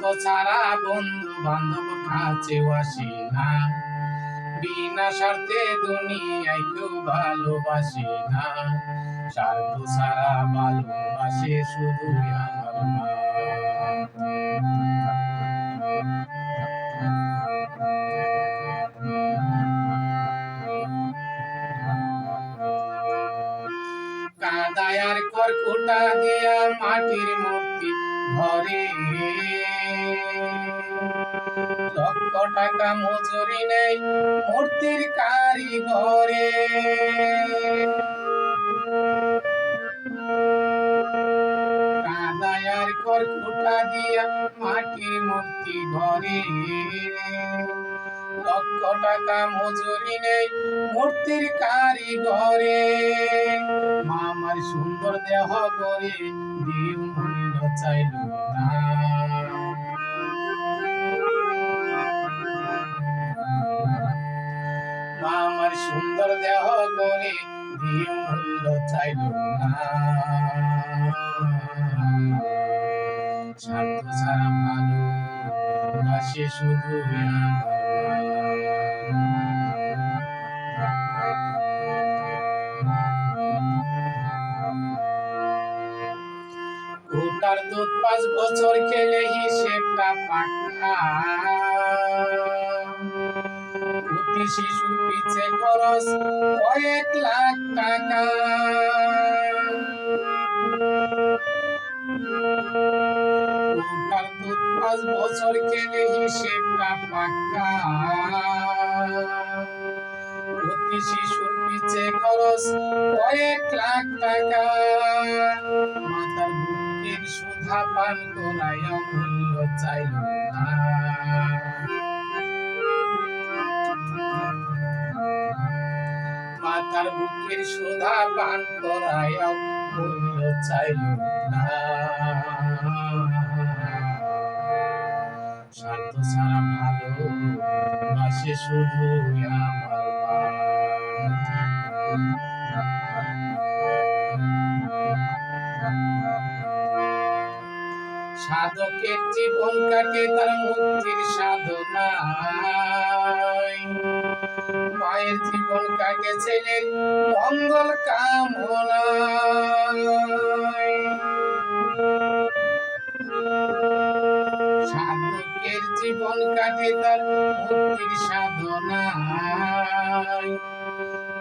স্বার্থ ছাড়া বন্ধু বান্ধব কাছেও আসে না। বিনা স্বার্থে দুনিয়ায় কেউ ভালোবাসে না। স্বার্থ ছাড়া ভালোবাসে শুধু আমার মা। কাদায়ার কর্কুটা দিয়া মাটির মূর্তি ঘরে লক্ষ টাকা মজুরি নেই, মূর্তির কারিগরে কাদায়ার কর্কুটা দিয়া মাটির মূর্তি ঘরে। লক্ষ টাকা মজুরি নেই, মূর্তির কারিগরে মামার সুন্দর দেহ করে মূল্য চাইল না মামার সুন্দর দেহ করে দিও মূল্য চাইল না। স্বার্থ ছাড়া ভালো বাসে শুধু ওটার দুধ পাঁচ বছর খেলে হিসেবটা পাকা প্রতি শিশুর পিছে খরচ কয়েক লাখ টাকা। ওটার দুধ পাঁচ বছর খেলে হিসেবটা পাকা প্রতি শিশুর পিছে খরচ কয়েক লাখ টাকা। বুকের সুধা পান করায় মূল্য চাইল মাতার বুকের সুধা পান করায় মূল্য চাইল না। স্বার্থ ভালো বাসে শুধু আমার সাধকের জীবন কাটে তার মুক্তির সাধনায়। মায়ের জীবন কাটে ছেলের মঙ্গল কামনায়। সাধকের জীবন কাটে তার মুক্তির সাধনায়।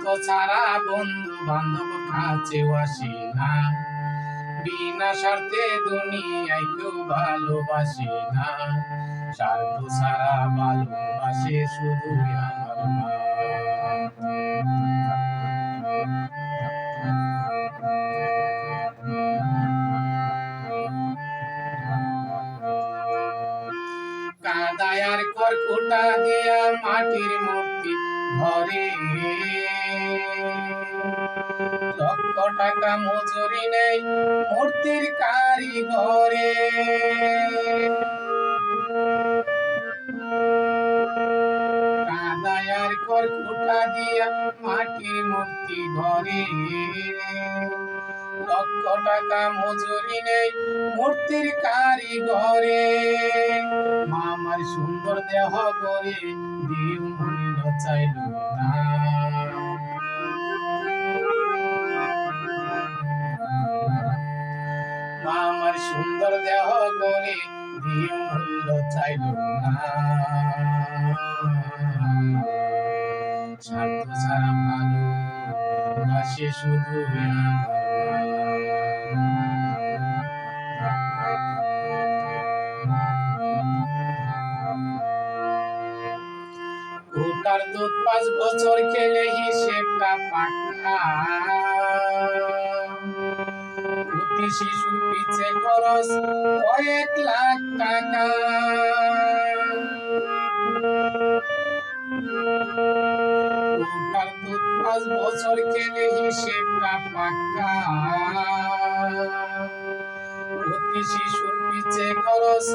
স্বার্থ ছাড়া বন্ধু বান্ধব কাছেও আসে না। বিনা স্বার্থে দুনিয়ায় কেউ ভালোবাসে না। স্বার্থ ছাড়া ভালোবাসে শুধু আমার মা। কর্কুটা দিয়া মাটির মূর্তি ঘরে লক্ষ টাকা মজুরি নেই মূর্তির কারিগরে। কাদায়ার কর্কুটা দিয়া মাটির মূর্তি ঘরে লক্ষ টাকা মজুরি নেই মূর্তির কারিগরে। মামার সুন্দর দেহ করে মূল্য চাইল না মামার সুন্দর দেহ করে দিও মূল্য চাইল না। স্বার্থ ছাড়া ভালো শুধু ওটার দুধ পাঁচ বছর খেলে হিসেবটা পাকা। প্রতি শিশুর পিছে খরচ কয়েক লাখ টাকা। দুধ পাঁচ বছর খেলে হিসেবটা পাকা। প্রতি শিশুর পিছে খরচ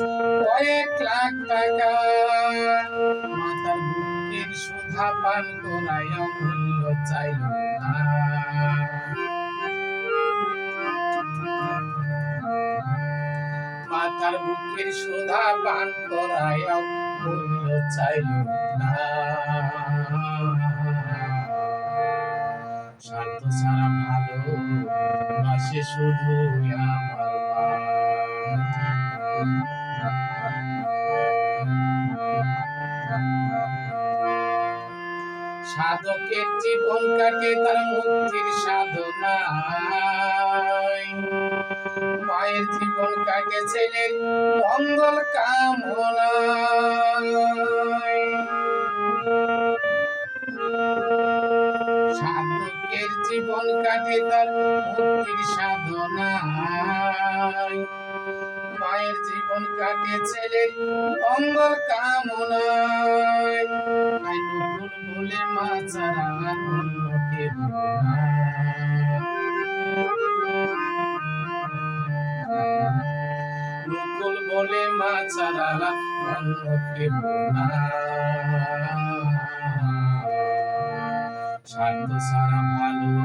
কয়েক লাখ টাকা। সুধা পান মূল্য চাইল না মাতার বুকের সুধা পান করায় মূল্য চাইল না। স্বার্থ ছাড়া ভালো বাসে শুধু আমার সাধকের জীবন কাটে তার মুক্তির সাধনায়। মায়ের জীবন কাটে ছেলের মঙ্গল কামনা সাধকের জীবন কাটে তার মুক্তির সাধনায় মায়ের জীবন কাটে ছেলের মঙ্গল কামনায় নকুল বলে মা ছাড়া অন্য কেউ না। বলে মা ছাড়া অন্য কেউ না। স্বার্থ ভালো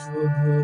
শুধু